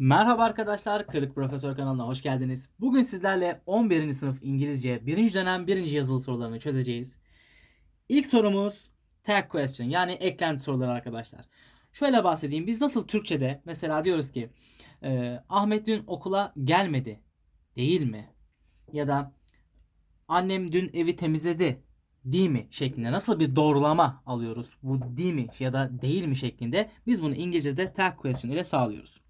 Merhaba arkadaşlar, Kırık Profesör kanalına hoş geldiniz. Bugün sizlerle 11. sınıf İngilizce 1. dönem 1. yazılı sorularını çözeceğiz. İlk sorumuz tag question yani eklenti soruları arkadaşlar. Şöyle bahsedeyim. Biz nasıl Türkçe'de mesela diyoruz ki e, Ahmet dün okula gelmedi değil mi? Ya da annem dün evi temizledi değil mi şeklinde nasıl bir doğrulama alıyoruz bu değil mi ya da değil mi şeklinde biz bunu İngilizce'de tag question ile sağlıyoruz.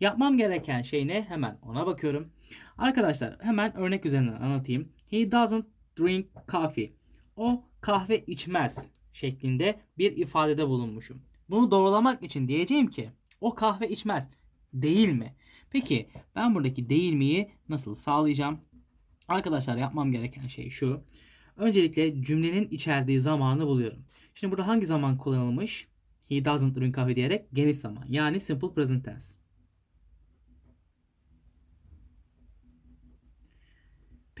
Yapmam gereken şey ne? Hemen ona bakıyorum. Arkadaşlar hemen örnek üzerinden anlatayım. He doesn't drink coffee. O kahve içmez şeklinde bir ifadede bulunmuşum. Bunu doğrulamak için diyeceğim ki o kahve içmez. Değil mi? Peki ben buradaki değil miyi nasıl sağlayacağım? Arkadaşlar yapmam gereken şey şu. Öncelikle cümlenin içerdiği zamanı buluyorum. Şimdi burada hangi zaman kullanılmış? He doesn't drink coffee diyerek geniş zaman. Yani simple present tense.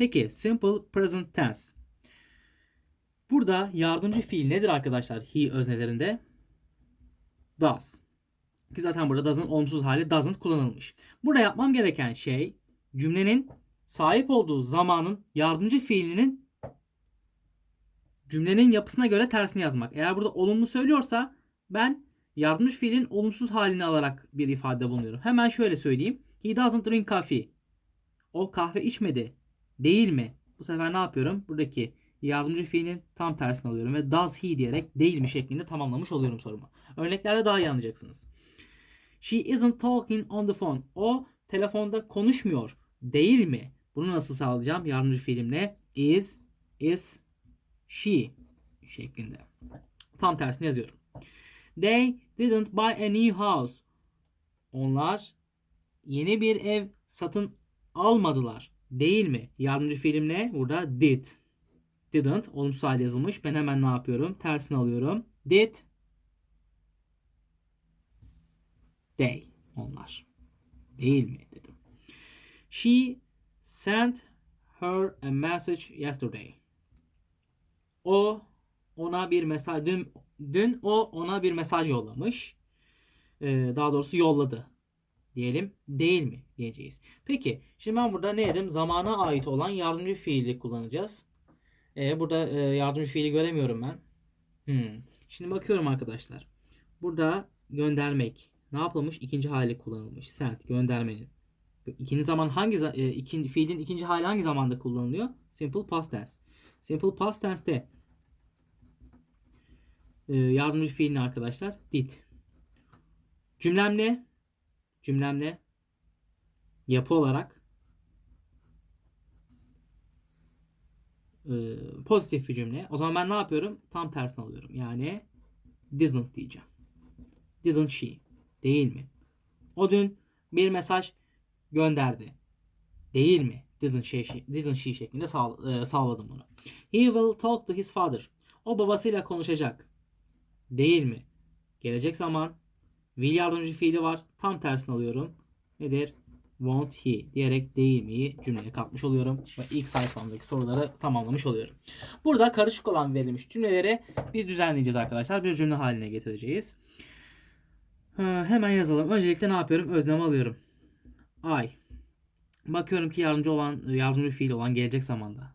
Peki simple present tense. Burada yardımcı fiil nedir arkadaşlar he öznelerinde? Does. Ki zaten burada does'ın olumsuz hali doesn't kullanılmış. Burada yapmam gereken şey cümlenin sahip olduğu zamanın yardımcı fiilinin cümlenin yapısına göre tersini yazmak. Eğer burada olumlu söylüyorsa ben yardımcı fiilin olumsuz halini alarak bir ifade bulunuyorum. Hemen şöyle söyleyeyim. He doesn't drink coffee. O kahve içmedi. Değil mi? Bu sefer ne yapıyorum? Buradaki yardımcı fiilin tam tersini alıyorum ve does he diyerek değil mi şeklinde tamamlamış oluyorum sorumu. Örneklerde daha iyi anlayacaksınız. She isn't talking on the phone. O telefonda konuşmuyor. Değil mi? Bunu nasıl sağlayacağım? Yardımcı fiilimle is, is, she şeklinde. Tam tersini yazıyorum. They didn't buy a new house. Onlar yeni bir ev satın almadılar. Değil mi? Yardımcı fiilim ne? Burada did. Didn't. Olumsuz hali yazılmış. Ben hemen ne yapıyorum? Tersini alıyorum. Did. They. Onlar. Değil mi? Dedim. She sent her a message yesterday. O ona bir mesaj dün, dün o ona bir mesaj yollamış. Ee, daha doğrusu yolladı diyelim değil mi diyeceğiz. Peki şimdi ben burada ne dedim? Zamana ait olan yardımcı fiili kullanacağız. Ee, burada e, yardımcı fiili göremiyorum ben. Hmm. Şimdi bakıyorum arkadaşlar. Burada göndermek ne yapılmış? İkinci hali kullanılmış. Sent göndermenin. İkinci zaman hangi e, ikinci fiilin ikinci hali hangi zamanda kullanılıyor? Simple past tense. Simple past tense'te e, yardımcı fiil ne arkadaşlar? Did. Cümlem ne? Cümlemle yapı olarak e, pozitif bir cümle. O zaman ben ne yapıyorum? Tam tersini alıyorum. Yani didn't diyeceğim. Didn't she? Değil mi? O dün bir mesaj gönderdi. Değil mi? Didn't she, didn't she şeklinde sağ, sağladım bunu. He will talk to his father. O babasıyla konuşacak. Değil mi? Gelecek zaman will yardımcı fiili var. Tam tersini alıyorum. Nedir? Won't he diyerek değil miyi cümleye katmış oluyorum. Ve ilk sayfamdaki soruları tamamlamış oluyorum. Burada karışık olan verilmiş cümleleri biz düzenleyeceğiz arkadaşlar. Bir cümle haline getireceğiz. Ha, hemen yazalım. Öncelikle ne yapıyorum? Özlem alıyorum. I. Bakıyorum ki yardımcı olan yardımcı fiil olan gelecek zamanda.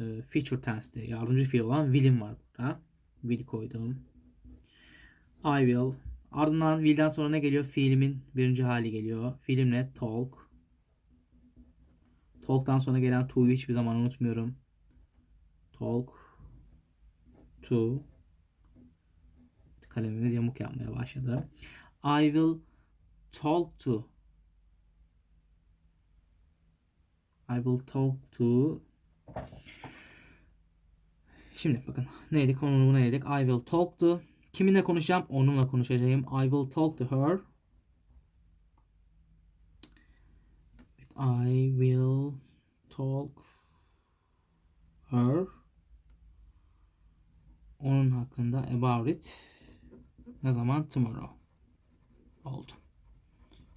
E, future tense'te yardımcı fiil olan will'im var burada. Will koydum. I will. Ardından will'den sonra ne geliyor? Fiilimin birinci hali geliyor. Fiilim ne? Talk. Talk'tan sonra gelen to'yu hiçbir zaman unutmuyorum. Talk. To. Kalemimiz yamuk yapmaya başladı. I will talk to. I will talk to. Şimdi bakın neydi konumuz neydik? I will talk to. Kiminle konuşacağım? Onunla konuşacağım. I will talk to her. I will talk her. Onun hakkında about it. Ne zaman? Tomorrow. Oldu.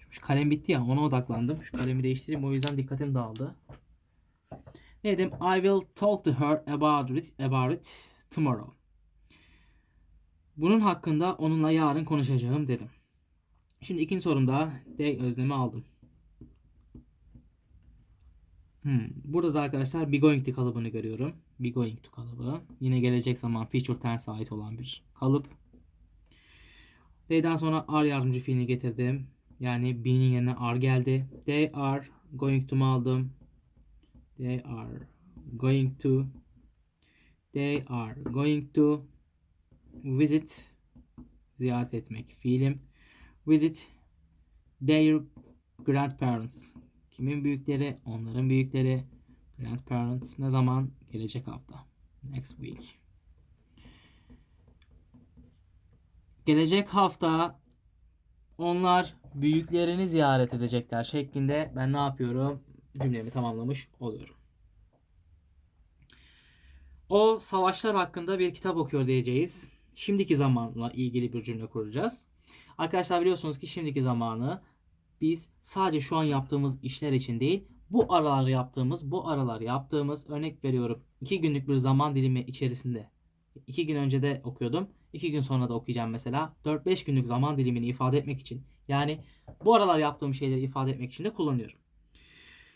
Şu kalem bitti ya ona odaklandım. Şu kalemi değiştireyim o yüzden dikkatim dağıldı. Ne dedim? I will talk to her about it, about it tomorrow. Bunun hakkında onunla yarın konuşacağım dedim. Şimdi ikinci sorumda they özlemi aldım. Hmm, Burada da arkadaşlar be going to kalıbını görüyorum. Be going to kalıbı. Yine gelecek zaman future tense ait olan bir kalıp. They'den sonra are yardımcı fiilini getirdim. Yani be'nin yerine are geldi. They are going to'mu aldım. They are going to They are going to visit ziyaret etmek fiilim. Visit their grandparents. Kimin büyükleri? Onların büyükleri. Grandparents ne zaman? Gelecek hafta. Next week. Gelecek hafta onlar büyüklerini ziyaret edecekler şeklinde ben ne yapıyorum? Cümlemi tamamlamış oluyorum. O savaşlar hakkında bir kitap okuyor diyeceğiz. Şimdiki zamanla ilgili bir cümle kuracağız. Arkadaşlar biliyorsunuz ki şimdiki zamanı biz sadece şu an yaptığımız işler için değil, bu aralar yaptığımız, bu aralar yaptığımız örnek veriyorum. iki günlük bir zaman dilimi içerisinde. iki gün önce de okuyordum. iki gün sonra da okuyacağım mesela. 4-5 günlük zaman dilimini ifade etmek için. Yani bu aralar yaptığım şeyleri ifade etmek için de kullanıyorum.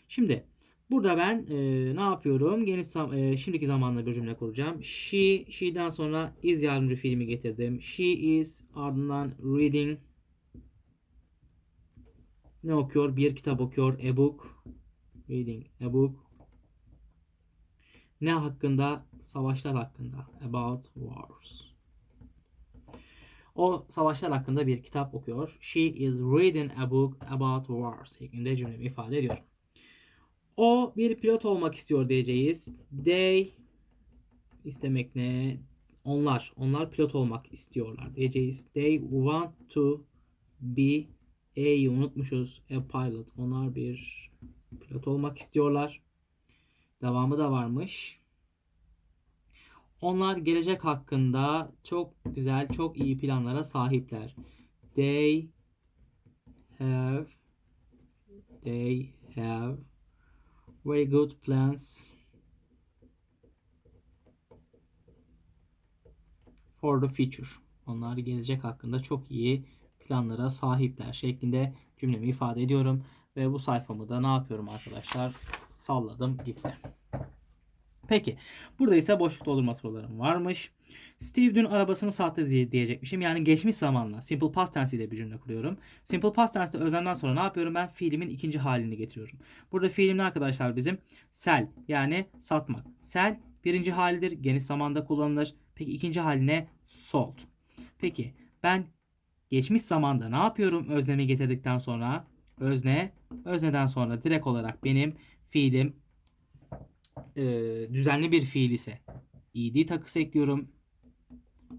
Şimdi burada ben e, ne yapıyorum? Geniş zam- e, şimdiki zamanla bir cümle kuracağım. She, she'den sonra is yardımcı fiilimi getirdim. She is ardından reading ne okuyor? Bir kitap okuyor. A book. Reading a book. Ne hakkında? Savaşlar hakkında. About wars. O savaşlar hakkında bir kitap okuyor. She is reading a book about wars şeklinde cümlemi ifade ediyorum. O bir pilot olmak istiyor diyeceğiz. They istemek ne? Onlar. Onlar pilot olmak istiyorlar diyeceğiz. They want to be A'yı unutmuşuz. A pilot. Onlar bir pilot olmak istiyorlar. Devamı da varmış. Onlar gelecek hakkında çok güzel, çok iyi planlara sahipler. They have they have very good plans for the future. Onlar gelecek hakkında çok iyi planlara sahipler şeklinde cümlemi ifade ediyorum. Ve bu sayfamı da ne yapıyorum arkadaşlar? Salladım gitti. Peki. Burada ise boşluk doldurma sorularım varmış. Steve dün arabasını sattı diye- diyecekmişim. Yani geçmiş zamanla simple past tense ile bir cümle kuruyorum. Simple past tense'de özlemden sonra ne yapıyorum? Ben fiilimin ikinci halini getiriyorum. Burada fiilim ne arkadaşlar bizim? Sell yani satmak. Sell birinci halidir. Geniş zamanda kullanılır. Peki ikinci haline sold. Peki ben geçmiş zamanda ne yapıyorum özlemi getirdikten sonra? Özne, özneden sonra direkt olarak benim fiilim e, düzenli bir fiil ise id takısı ekliyorum.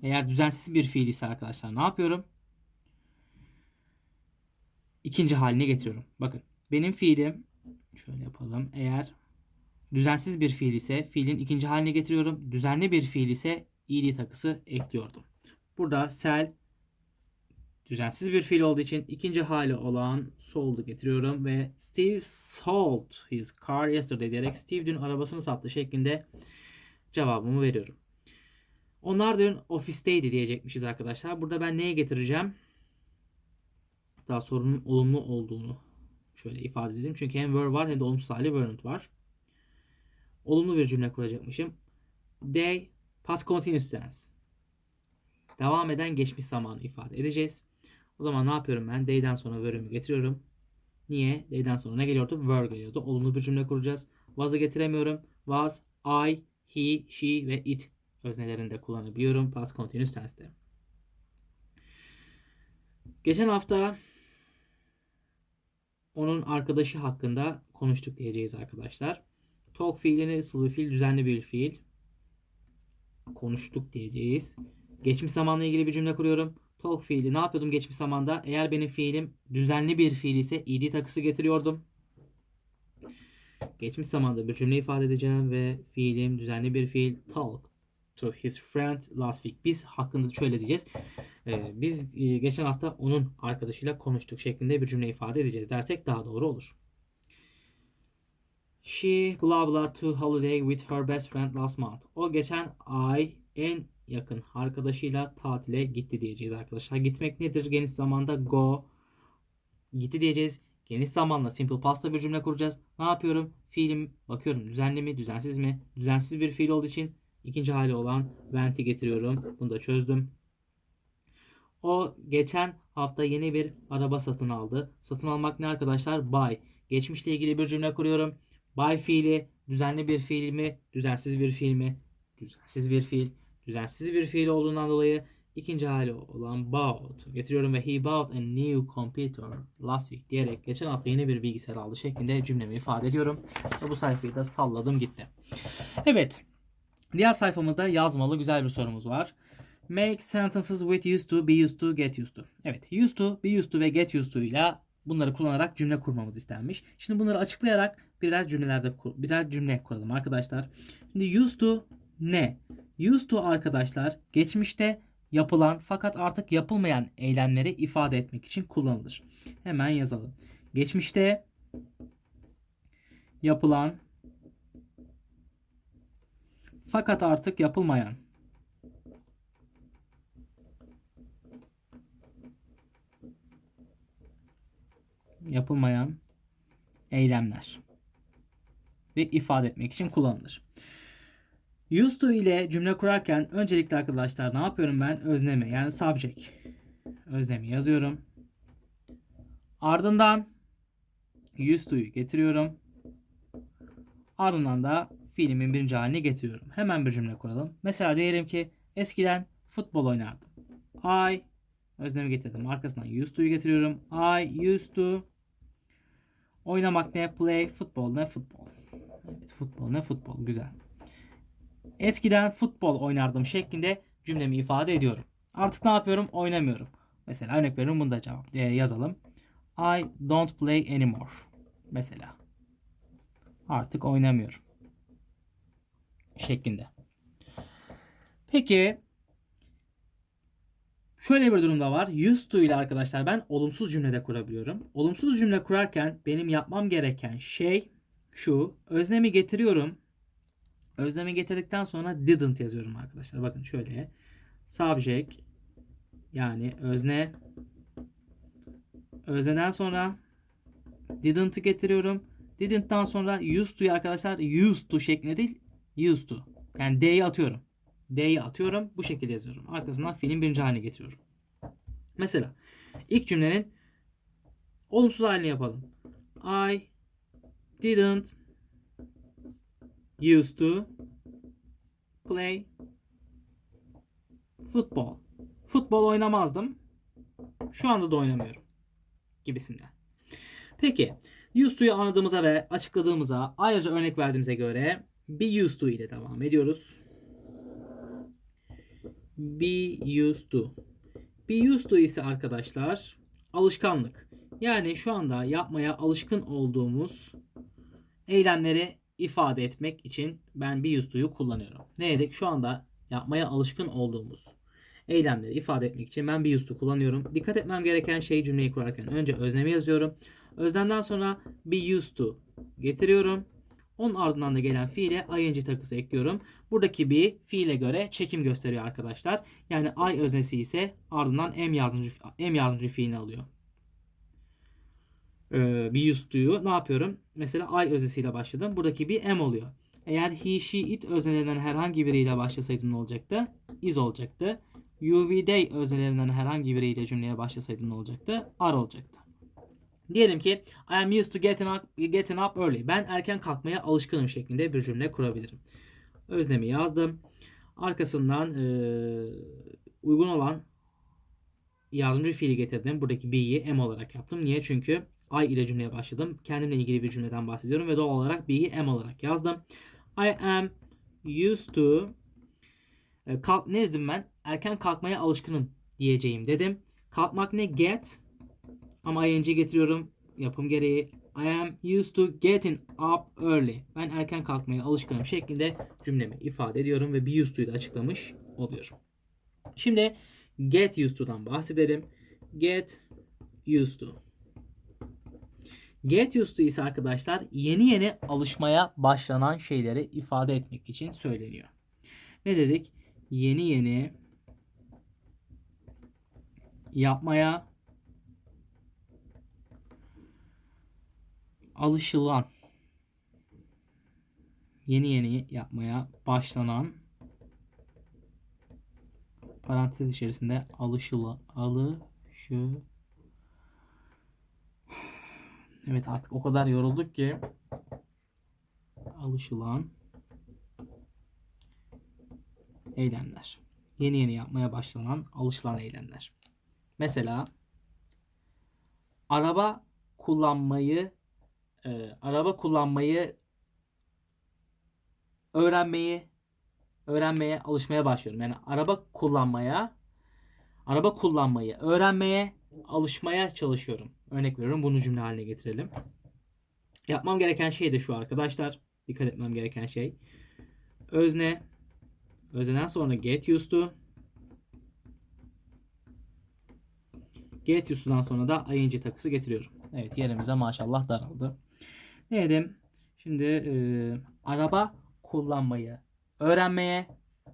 Eğer düzensiz bir fiil ise arkadaşlar ne yapıyorum? İkinci haline getiriyorum. Bakın benim fiilim şöyle yapalım. Eğer düzensiz bir fiil ise fiilin ikinci haline getiriyorum. Düzenli bir fiil ise id takısı ekliyordum. Burada sell düzensiz bir fiil olduğu için ikinci hali olan sold'u getiriyorum ve Steve sold his car yesterday diyerek Steve dün arabasını sattı şeklinde cevabımı veriyorum. Onlar dün ofisteydi diyecekmişiz arkadaşlar. Burada ben neye getireceğim? Daha sorunun olumlu olduğunu şöyle ifade edelim. Çünkü hem were var hem de olumsuz hali weren't var. Olumlu bir cümle kuracakmışım. They past continuous tense. Devam eden geçmiş zamanı ifade edeceğiz. O zaman ne yapıyorum ben? They'den sonra were'ümü getiriyorum. Niye? They'den sonra ne geliyordu? Were geliyordu. Olumlu bir cümle kuracağız. Was'ı getiremiyorum. Was, I, he, she ve it öznelerinde kullanabiliyorum. Past continuous tense'te. Geçen hafta onun arkadaşı hakkında konuştuk diyeceğiz arkadaşlar. Talk fiilini bir fiil, düzenli bir fiil. Konuştuk diyeceğiz. Geçmiş zamanla ilgili bir cümle kuruyorum. Talk fiili ne yapıyordum geçmiş zamanda? Eğer benim fiilim düzenli bir fiil ise id takısı getiriyordum. Geçmiş zamanda bir cümle ifade edeceğim ve fiilim düzenli bir fiil. Talk to his friend last week. Biz hakkında şöyle diyeceğiz. Ee, biz e, geçen hafta onun arkadaşıyla konuştuk şeklinde bir cümle ifade edeceğiz dersek daha doğru olur. She blah blah to holiday with her best friend last month. O geçen ay en yakın arkadaşıyla tatile gitti diyeceğiz arkadaşlar. Gitmek nedir? Geniş zamanda go. gitti diyeceğiz. Geniş zamanla simple past'la bir cümle kuracağız. Ne yapıyorum? Fiilim bakıyorum düzenli mi, düzensiz mi? Düzensiz bir fiil olduğu için ikinci hali olan went'i getiriyorum. Bunu da çözdüm. O geçen hafta yeni bir araba satın aldı. Satın almak ne arkadaşlar? Buy. Geçmişle ilgili bir cümle kuruyorum. Buy fiili düzenli bir fiil mi? Düzensiz bir fiil mi? Düzensiz bir fiil. Düzensiz bir fiil olduğundan dolayı ikinci hali olan bought getiriyorum ve he bought a new computer last week diyerek geçen hafta yeni bir bilgisayar aldı şeklinde cümlemi ifade ediyorum. Ve bu sayfayı da salladım gitti. Evet. Diğer sayfamızda yazmalı güzel bir sorumuz var. Make sentences with used to, be used to, get used to. Evet, used to, be used to ve get used to ile bunları kullanarak cümle kurmamız istenmiş. Şimdi bunları açıklayarak birer cümlelerde birer cümle kuralım arkadaşlar. Şimdi used to ne? Used to arkadaşlar geçmişte yapılan fakat artık yapılmayan eylemleri ifade etmek için kullanılır. Hemen yazalım. Geçmişte yapılan fakat artık yapılmayan yapılmayan eylemler ve ifade etmek için kullanılır. Used to ile cümle kurarken öncelikle arkadaşlar ne yapıyorum ben? Öznemi yani subject. Öznemi yazıyorum. Ardından used to'yu getiriyorum. Ardından da fiilimin birinci halini getiriyorum. Hemen bir cümle kuralım. Mesela diyelim ki eskiden futbol oynardım. I öznemi getirdim. Arkasından used to'yu getiriyorum. I used to oynamak ne? Play futbol ne? Futbol. Evet futbol ne? Futbol. Güzel. Eskiden futbol oynardım şeklinde cümlemi ifade ediyorum. Artık ne yapıyorum? Oynamıyorum. Mesela örnek veriyorum bunu da cevap e, yazalım. I don't play anymore. Mesela. Artık oynamıyorum. Şeklinde. Peki şöyle bir durumda var. Used to ile arkadaşlar ben olumsuz cümlede kurabiliyorum. Olumsuz cümle kurarken benim yapmam gereken şey şu. Öznemi getiriyorum. Özlemi getirdikten sonra didn't yazıyorum arkadaşlar. Bakın şöyle. Subject yani özne özneden sonra didn't'ı getiriyorum. Didn't'tan sonra used to'yu arkadaşlar used to şeklinde değil used to. Yani D'yi atıyorum. D'yi atıyorum. Bu şekilde yazıyorum. Arkasından fiilin birinci haline getiriyorum. Mesela ilk cümlenin olumsuz halini yapalım. I didn't used to play football. Futbol oynamazdım. Şu anda da oynamıyorum. Gibisinden. Peki. Used to'yu anladığımıza ve açıkladığımıza ayrıca örnek verdiğimize göre be used to ile devam ediyoruz. Be used to. Be used to ise arkadaşlar alışkanlık. Yani şu anda yapmaya alışkın olduğumuz eylemleri ifade etmek için ben be used to'yu kullanıyorum. Ne dedik? Şu anda yapmaya alışkın olduğumuz eylemleri ifade etmek için ben be used to kullanıyorum. Dikkat etmem gereken şey cümleyi kurarken önce öznemi yazıyorum. Özlemden sonra be used to getiriyorum. Onun ardından da gelen fiile ing takısı ekliyorum. Buradaki be fiile göre çekim gösteriyor arkadaşlar. Yani I öznesi ise ardından m yardımcı m yardımcı fiilini alıyor e, bir used ne yapıyorum? Mesela I öznesiyle başladım. Buradaki bir am oluyor. Eğer he, she, it öznelerinden herhangi biriyle başlasaydım ne olacaktı? Is olacaktı. You, we, they öznelerinden herhangi biriyle cümleye başlasaydım ne olacaktı? Are olacaktı. Diyelim ki I am used to getting up, getting up early. Ben erken kalkmaya alışkınım şeklinde bir cümle kurabilirim. Öznemi yazdım. Arkasından e, uygun olan yardımcı fiili getirdim. Buradaki be'yi am olarak yaptım. Niye? Çünkü I ile cümleye başladım. Kendimle ilgili bir cümleden bahsediyorum ve doğal olarak be'yi am olarak yazdım. I am used to e, kalk ne dedim ben? Erken kalkmaya alışkınım diyeceğim dedim. Kalkmak ne? Get ama ing getiriyorum yapım gereği. I am used to getting up early. Ben erken kalkmaya alışkınım şeklinde cümlemi ifade ediyorum ve be used to'yu da açıklamış oluyorum. Şimdi get used to'dan bahsedelim. Get used to. Get used to ise arkadaşlar yeni yeni alışmaya başlanan şeyleri ifade etmek için söyleniyor. Ne dedik? Yeni yeni yapmaya alışılan yeni yeni yapmaya başlanan parantez içerisinde alışıla alışı Evet artık o kadar yorulduk ki alışılan eylemler. Yeni yeni yapmaya başlanan alışılan eylemler. Mesela araba kullanmayı e, araba kullanmayı öğrenmeyi öğrenmeye alışmaya başlıyorum. Yani araba kullanmaya araba kullanmayı öğrenmeye alışmaya çalışıyorum. Örnek veriyorum bunu cümle haline getirelim. Yapmam gereken şey de şu arkadaşlar. Dikkat etmem gereken şey. Özne özneden sonra get used to get used sonra da ing takısı getiriyorum. Evet yerimize maşallah daraldı. Ne dedim? Şimdi e, araba kullanmayı öğrenmeye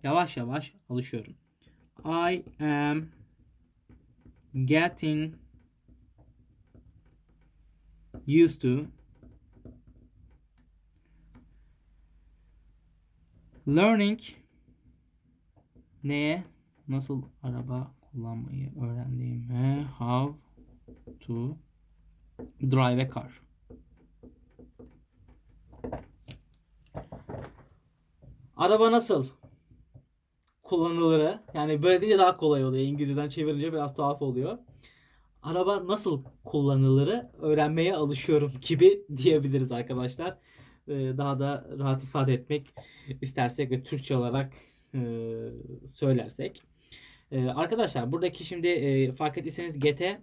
yavaş yavaş alışıyorum. I am getting used to learning neye nasıl araba kullanmayı öğrendiğime how to drive a car. Araba nasıl kullanılırı yani böyle deyince daha kolay oluyor. İngilizceden çevirince biraz tuhaf oluyor. Araba nasıl kullanılırı öğrenmeye alışıyorum gibi diyebiliriz arkadaşlar. Ee, Daha da rahat ifade etmek istersek ve Türkçe olarak e, söylersek. Ee, Arkadaşlar buradaki şimdi e, fark ettiyseniz get'e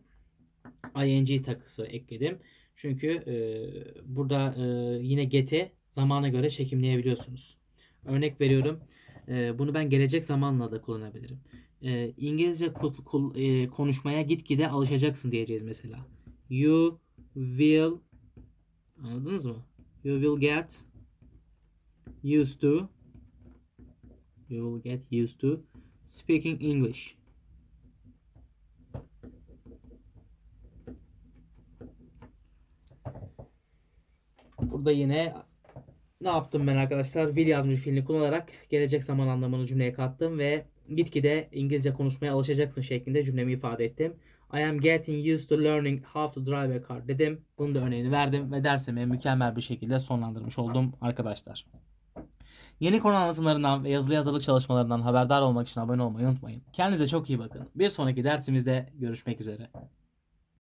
ing takısı ekledim. Çünkü e, burada yine get'i zamana göre çekimleyebiliyorsunuz. Örnek veriyorum. E, bunu ben gelecek zamanla da kullanabilirim. E, İngilizce kul- kul- e, konuşmaya gitgide alışacaksın diyeceğiz mesela. You will anladınız mı? You will get used to you will get used to speaking English. Burada yine ne yaptım ben arkadaşlar? Will yardımcı fiilini kullanarak gelecek zaman anlamını cümleye kattım ve gitgide İngilizce konuşmaya alışacaksın şeklinde cümlemi ifade ettim. I am getting used to learning how to drive a car dedim. Bunun da örneğini verdim ve dersimi mükemmel bir şekilde sonlandırmış oldum arkadaşlar. Yeni konu anlatımlarından ve yazılı yazılı çalışmalarından haberdar olmak için abone olmayı unutmayın. Kendinize çok iyi bakın. Bir sonraki dersimizde görüşmek üzere.